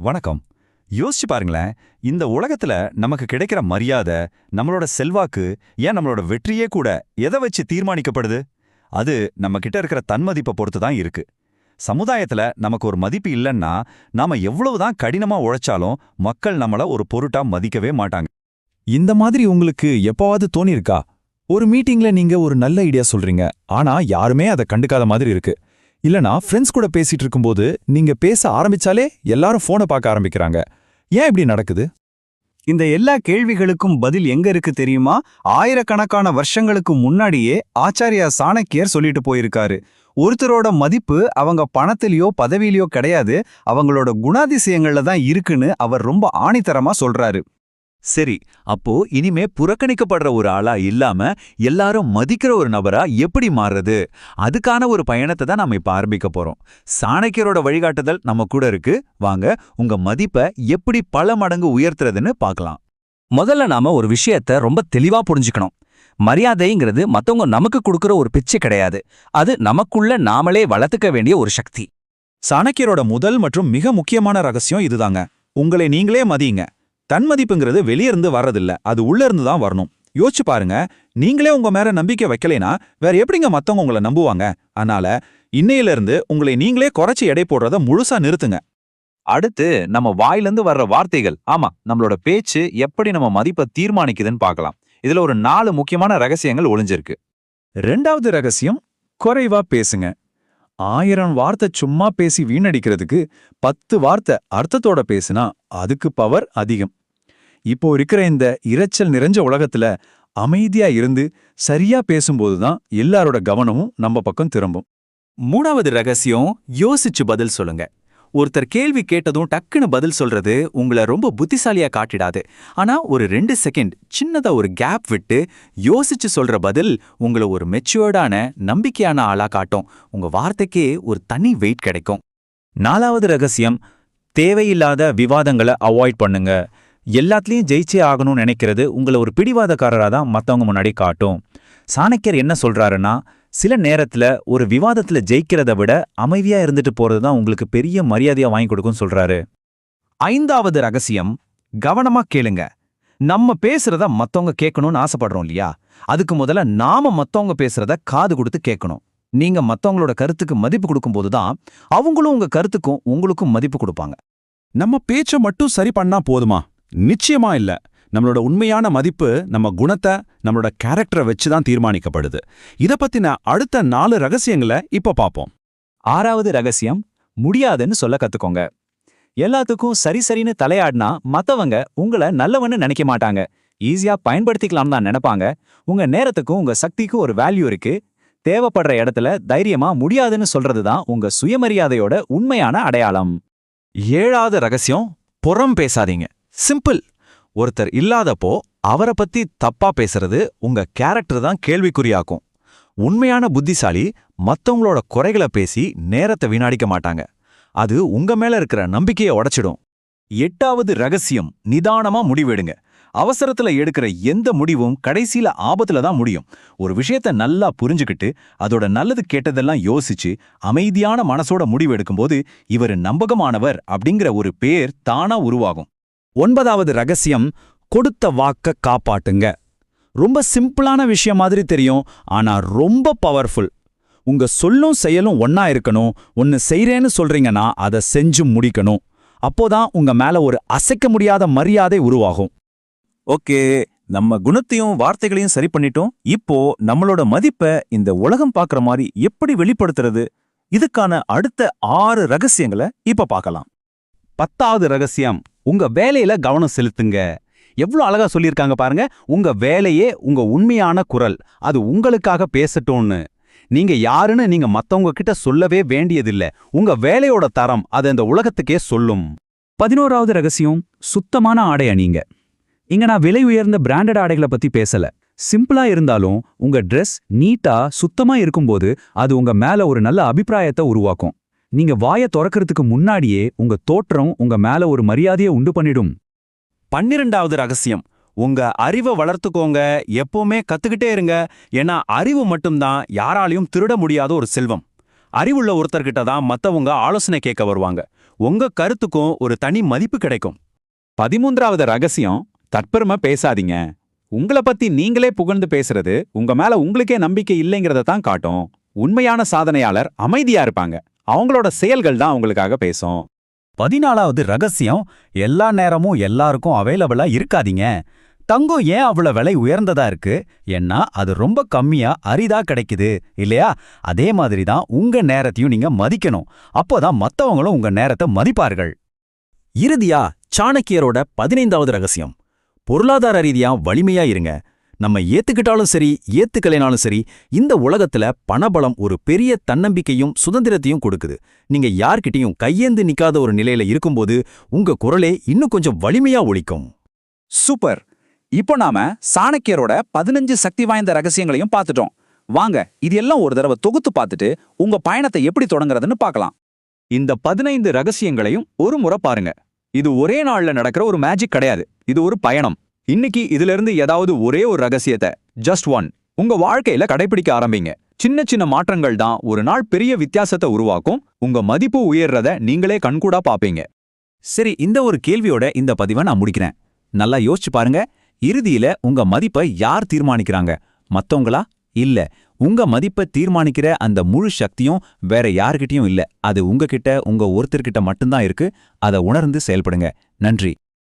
வணக்கம். யோசிச்சு பாருங்களேன் இந்த உலகத்துல நமக்கு கிடைக்கிற மரியாதை நம்மளோட செல்வாக்கு ஏன் நம்மளோட வெற்றியே கூட எதை வச்சு தீர்மானிக்கப்படுது? அது நம்ம கிட்ட இருக்கிற தன்மதிப்பை பொறுத்து தான் இருக்கு. சமுதாயத்துல நமக்கு ஒரு மதிப்பு இல்லைன்னா நாம எவ்வளவுதான் கடினமா உழைச்சாலும் மக்கள் நம்மள ஒரு பொருட்டா மதிக்கவே மாட்டாங்க. இந்த மாதிரி உங்களுக்கு எப்பவாவது தோணியிருக்கா? ஒரு மீட்டிங்ல நீங்க ஒரு நல்ல ஐடியா சொல்றீங்க ஆனா யாருமே அதை கண்டுக்காத மாதிரி இருக்கு. இல்லனா ஃப்ரெண்ட்ஸ் கூட பேசிட்டு இருக்கும்போது நீங்க பேச ஆரம்பிச்சாலே எல்லாரும் போனை பார்க்க ஆரம்பிக்கிறாங்க. ஏன் இப்படி நடக்குது? இந்த எல்லா கேள்விகளுக்கும் பதில் எங்க இருக்கு தெரியுமா? ஆயிரக்கணக்கான வருஷங்களுக்கு முன்னாடியே ஆச்சாரியா சாணக்கியர் சொல்லிட்டு போயிருக்காரு. ஒருத்தரோட மதிப்பு அவங்க பணத்திலேயோ பதவியிலயோ கிடையாது. அவங்களோட குணாதிசயங்கள்ல தான் இருக்குன்னு அவர் ரொம்ப ஆணித்தரமா சொல்றாரு. சரி அப்போ இனிமே புறக்கணிக்கப்படுற ஒரு ஆளா இல்லாம எல்லாரும் மதிக்கிற ஒரு நபரா எப்படி மாறுறது? அதுக்கான ஒரு பயணத்தை தான் நாம இப்ப ஆரம்பிக்க போறோம். சாணக்கியரோட வழிகாட்டுதல் நம்ம கூட இருக்கு. வாங்க உங்க மதிப்பை எப்படி பல மடங்கு உயர்த்துறதுன்னு பார்க்கலாம். முதல்ல நாம ஒரு விஷயத்த ரொம்ப தெளிவா புரிஞ்சுக்கணும். மரியாதைங்கிறது மத்தவங்க நமக்கு கொடுக்கிற ஒரு பிச்சை கிடையாது. அது நமக்குள்ள நாமளே வளர்த்துக்க வேண்டிய ஒரு சக்தி. சாணக்கியரோட முதல் மற்றும் மிக முக்கியமான ரகசியம் இதுதாங்க. உங்களை நீங்களே மதியுங்க. தன்மதிப்புங்கிறது வெளியிருந்து வர்றதில்ல. அது உள்ள இருந்து தான் வரணும். யோசிச்சு பாருங்க. நீங்களே உங்க மேல நம்பிக்கை வைக்கலைனா வேற எப்படிங்க மத்தவங்க உங்களை நம்புவாங்க? அதனால இன்னையிலிருந்து உங்களை நீங்களே குறைச்சி எடை போடுறத முழுசா நிறுத்துங்க. அடுத்து நம்ம வாயிலிருந்து வர்ற வார்த்தைகள். ஆமா நம்மளோட பேச்சு எப்படி நம்ம மதிப்பை தீர்மானிக்குதுன்னு பார்க்கலாம். இதுல ஒரு நாலு முக்கியமான ரகசியங்கள் ஒளிஞ்சிருக்கு. ரெண்டாவது ரகசியம் குறைவா பேசுங்க. ஆயிரம் வார்த்தை சும்மா பேசி வீணடிக்கிறதுக்கு பத்து வார்த்தை அர்த்தத்தோட பேசுனா அதுக்கு பவர் அதிகம். இப்போ இருக்கிற இந்த இரைச்சல் நிறைஞ்ச உலகத்துல அமைதியா இருந்து சரியா பேசும்போது தான் எல்லாரோட கவனமும் நம்ம பக்கம் திரும்பும். மூணாவது ரகசியம் யோசிச்சு பதில் சொல்லுங்க. ஒருத்தர் கேள்வி கேட்டதும் டக்குன்னு பதில் சொல்றது உங்களை ரொம்ப புத்திசாலியா காட்டிடாது. ஆனா ஒரு ரெண்டு செகண்ட் சின்னதா ஒரு கேப் விட்டு யோசிச்சு சொல்ற பதில் உங்களை ஒரு மெச்சுவர்டான நம்பிக்கையான ஆளா காட்டும். உங்க வார்த்தைக்கே ஒரு தனி வெயிட் கிடைக்கும். நாலாவது ரகசியம் தேவையில்லாத விவாதங்களை அவாய்ட் பண்ணுங்க. எல்லாத்துலயும் ஜெயிச்சே ஆகணும்னு நினைக்கிறது உங்களை ஒரு பிடிவாதக்காரரா தான் மத்தவங்க முன்னாடி காட்டும். சாணக்கியர் என்ன சொல்றாருன்னா சில நேரத்துல ஒரு விவாதத்துல ஜெயிக்கிறத விட அமைதியா இருந்துட்டு போறது தான் உங்களுக்கு பெரிய மரியாதையா வாங்கி கொடுக்கும்னு சொல்றாரு. ஐந்தாவது ரகசியம் கவனமா கேளுங்க. நம்ம பேசுறத மத்தவங்க கேட்கணும்னு ஆசைப்படுறோம் இல்லையா? அதுக்கு முதல்ல நாம மத்தவங்க பேசுறத காது கொடுத்து கேட்கணும். நீங்க மத்தவங்களோட கருத்துக்கு மதிப்பு கொடுக்கும்போது தான் அவங்களும் உங்க கருத்துக்கும் உங்களுக்கும் மதிப்பு கொடுப்பாங்க. நம்ம பேச்ச மட்டும் சரி பண்ணா போதுமா? நிச்சயமா இல்ல. நம்மளோட உண்மையான மதிப்பு நம்ம குணத்தை நம்மளோட கேரக்டரை வச்சு தான் தீர்மானிக்கப்படுது. இத பத்தின அடுத்த நாலு ரகசியங்களை இப்ப பாப்போம். ஆறாவது ரகசியம் முடியாதுன்னு சொல்ல கத்துக்கோங்க. எல்லாத்துக்கும் சரி சரின்னு தலையாடினா மத்தவங்க உங்களை நல்லவன்னு நினைக்க மாட்டாங்க. ஈஸியா பயன்படுத்திக்கலாம் தான் நினைப்பாங்க. உங்க நேரத்துக்கும் உங்க சக்திக்கும் ஒரு வேல்யூ இருக்கு. தேவைப்படுற இடத்துல தைரியமா முடியாதுன்னு சொல்றது தான் உங்க சுயமரியாதையோட உண்மையான அடையாளம். ஏழாவது ரகசியம் புறம் பேசாதீங்க. சிம்பிள் ஒருத்தர் இல்லாதப்போ அவரை பத்தி தப்பா பேசுறது உங்க கேரக்டர் தான் கேள்விக்குறியாக்கும். உண்மையான புத்திசாலி மத்தவங்களோட குறைகளை பேசி நேரத்தை வீணாடிக்க மாட்டாங்க. அது உங்க மேல இருக்கிற நம்பிக்கையை உடைச்சிடும். எட்டாவது ரகசியம் நிதானமா முடிவெடுங்க. அவசரத்துல எடுக்கிற எந்த முடிவும் கடைசியில ஆபத்துல தான் முடியும். ஒரு விஷயத்த நல்லா புரிஞ்சுக்கிட்டு அதோட நல்லது கெட்டதெல்லாம் யோசிச்சு அமைதியான மனசோட முடிவு எடுக்கும்போது இவர் நம்பகமானவர் அப்படிங்கிற ஒரு பேர் தானா உருவாகும். ஒன்பதாவது ரகசியம் கொடுத்த வாக்க காப்பாட்டுங்க ரொம்ப சிம்பிளான விஷயம் மாதிரி தெரியும் ஆனா ரொம்ப பவர்ஃபுல் உங்க சொல்லும் செயலும் ஒன்னா இருக்கணும் ஒன்னு செய்றேன்னு சொல்றீங்கன்னா அதை செஞ்சு முடிக்கணும். அப்போதான் உங்க மேல ஒரு அசைக்க முடியாத மரியாதை உருவாகும். ஓகே நம்ம குணத்தையும் வார்த்தைகளையும் சரி பண்ணிட்டோம். இப்போ நம்மளோட மதிப்பை இந்த உலகம் பார்க்குற மாதிரி எப்படி வெளிப்படுத்துறது? இதுக்கான அடுத்த ஆறு ரகசியங்களை இப்ப பார்க்கலாம். பத்தாவது ரகசியம் உங்க வேலையில கவனம் செலுத்துங்க. எவ்வளவு அழகா சொல்லியிருக்காங்க பாருங்க. உங்க வேலையே உங்க உண்மையான குரல். அது உங்களுக்காக பேசட்டும்னு. நீங்க யாருன்னு நீங்க மத்தவங்க கிட்ட சொல்லவே வேண்டியதில்ல. உங்க வேலையோட தரம் அது அந்த உலகத்துக்கே சொல்லும். பதினோராவது ரகசியம் சுத்தமான ஆடை அணிங்க. இங்க நான் விலை உயர்ந்த பிராண்டட் ஆடைகளை பத்தி பேசல. சிம்பிளா இருந்தாலும் உங்க ட்ரெஸ் நீட்டா சுத்தமா இருக்கும்போது அது உங்க மேல ஒரு நல்ல அபிப்பிராயத்தை உருவாக்கும். நீங்க வாயை திறக்கறதுக்கு முன்னாடியே உங்க தோற்றம் உங்க மேல ஒரு மரியாதையை உண்டு பண்ணிடும். பன்னிரெண்டாவது ரகசியம். உங்க அறிவை வளர்த்துக்கோங்க. எப்பவுமே கத்துக்கிட்டே இருங்க. ஏன்னா அறிவு மட்டும்தான் யாராலையும் திருட முடியாத ஒரு செல்வம். அறிவுள்ள ஒருத்தர்கிட்ட தான் மத்தவங்க ஆலோசனை கேட்க வருவாங்க. உங்க கருத்துக்கும் ஒரு தனி மதிப்பு கிடைக்கும். பதிமூன்றாவது ரகசியம் தற்பெருமை பேசாதீங்க. உங்களை பத்தி நீங்களே புகழ்ந்து பேசுறது உங்க மேல உங்களுக்கே நம்பிக்கை இல்லைங்கிறத தான் காட்டும். உண்மையான சாதனையாளர் அமைதியா இருப்பாங்க. அவங்களோட செயல்கள் தான் அவங்களுக்காக பேசும். பதினாலாவது ரகசியம் எல்லா நேரமும் எல்லாருக்கும் அவைலபிளா இருக்காதீங்க. தங்கம் ஏன் அவ்வளவு விலை உயர்ந்ததா இருக்கு? ஏன்னா அது ரொம்ப கம்மியா அரிதா கிடைக்குது. இல்லையா? அதே மாதிரி தான் உங்க நேரத்தையும் நீங்க மதிக்கணும். அப்போதான் மத்தவங்களும் உங்க நேரத்தை மதிப்பார்கள். இறுதியா சாணக்கியரோட பதினைந்தாவது ரகசியம். பொருளாதார ரீதியா வலிமையா இருங்க. நம்ம ஏத்துக்கிட்டாலும் சரி ஏத்துக்கலைனாலும் சரி இந்த உலகத்துல பணபலம் ஒரு பெரிய தன்னம்பிக்கையும் சுதந்திரத்தையும் கொடுக்குது. நீங்க யார்கிட்டயும் கையேந்து நிக்காத ஒரு நிலையில இருக்கும்போது உங்க குரலே இன்னும் கொஞ்சம் வலிமையா ஒலிக்கும். சூப்பர். இப்போ நாம சாணக்கியரோட பதினஞ்சு சக்தி வாய்ந்த ரகசியங்களையும் பார்த்துட்டோம். வாங்க இது எல்லாம் ஒரு தடவை தொகுத்து பார்த்துட்டு உங்க பயணத்தை எப்படி தொடங்குறதுன்னு பார்க்கலாம். இந்த பதினைந்து ரகசியங்களையும் ஒரு முறை பாருங்க. இது ஒரே நாள்ல நடக்கிற ஒரு மேஜிக் கிடையாது. இது ஒரு பயணம். இன்னைக்கு இதுல இருந்து ஏதாவது ஒரே ஒரு ரகசியத்தை ஜஸ்ட் ஒன் உங்க வாழ்க்கையில கடைபிடிக்க ஆரம்பிங்க. சின்ன சின்ன மாற்றங்கள் தான் ஒரு நாள் பெரிய வித்தியாசத்தை உருவாக்கும். உங்க மதிப்பு உயர்றத நீங்களே கண்கூடா பாப்பீங்க. சரி இந்த ஒரு கேள்வியோட இந்த பதிவை நான் முடிக்கிறேன். நல்லா யோசிச்சு பாருங்க. இறுதியில உங்க மதிப்பை யார் தீர்மானிக்கிறாங்க? மத்தவங்களா? இல்ல. உங்க மதிப்பை தீர்மானிக்கிற அந்த முழு சக்தியும் வேற யார்கிட்டயும் இல்ல. அது உங்ககிட்ட உங்க ஒருத்தர்கிட்ட மட்டும்தான் இருக்கு. அதை உணர்ந்து செயல்படுங்க. நன்றி.